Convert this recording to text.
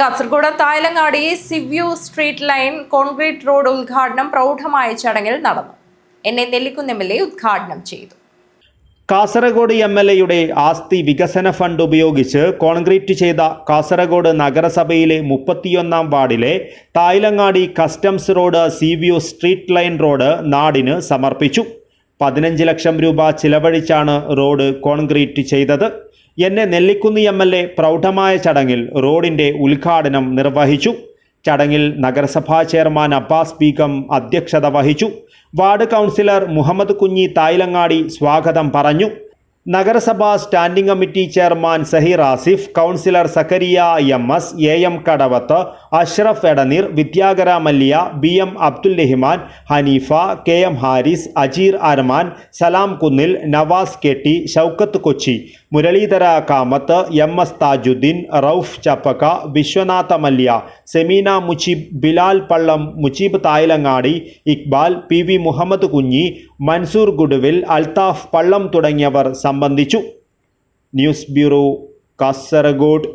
Kasaragod Thayalangadi sea view street lane concrete road ഉദ്ഘാടനം പ്രൗഢമായ ചടങ്ങിൽ നടന്നു. N A Nellikkunnu M L A ഉദ്ഘാടനം ചെയ്തു. കാസർഗോഡ് എം എൽ എയുടെ ആസ്തി വികസന ഫണ്ട് ഉപയോഗിച്ച് കോൺക്രീറ്റ് ചെയ്ത കാസർഗോഡ് നഗരസഭയിലെ മുപ്പത്തിയൊന്നാം വാർഡിലെ Thayalangadi customs road sea street lane road നാടിന് സമർപ്പിച്ചു. പതിനഞ്ച് ലക്ഷം രൂപ ചിലവഴിച്ചാണ് റോഡ് കോൺക്രീറ്റ് ചെയ്തത്. എന്നെ നെല്ലിക്കുന്ന് എം എൽ എ പ്രൗഢമായ ചടങ്ങിൽ റോഡിന്റെ ഉദ്ഘാടനം നിർവഹിച്ചു. ചടങ്ങിൽ നഗരസഭാ ചെയർമാൻ അബ്ബാസ് ബീഗം അധ്യക്ഷത വഹിച്ചു. വാർഡ് കൗൺസിലർ മുഹമ്മദ് കുഞ്ഞി തായിലങ്ങാടി സ്വാഗതം പറഞ്ഞു. നഗരസഭാ standing committee chairman Saheer Asif councillor Sakkariya M S A M Kadavath Ashraf Edaneer Vidyakara Malliya B M Abdul Rahiman Haneefa K M Haris Ajeer Arman Salam Kunnil Navas K T Shoukath Kochi Muralidhara Kamath M S Thajuddeen Rauf Chappakka Vishwanatha Mallya Semeena Mujeeb Bilal Pallam Mujeeb Thayalangadi Iqbal P V Muhammad Kunhi Mansoor Guduvil Althaf Pallam തുടങ്ങിയവർ സംബന്ധിച്ചു. News bureau Kasaragod.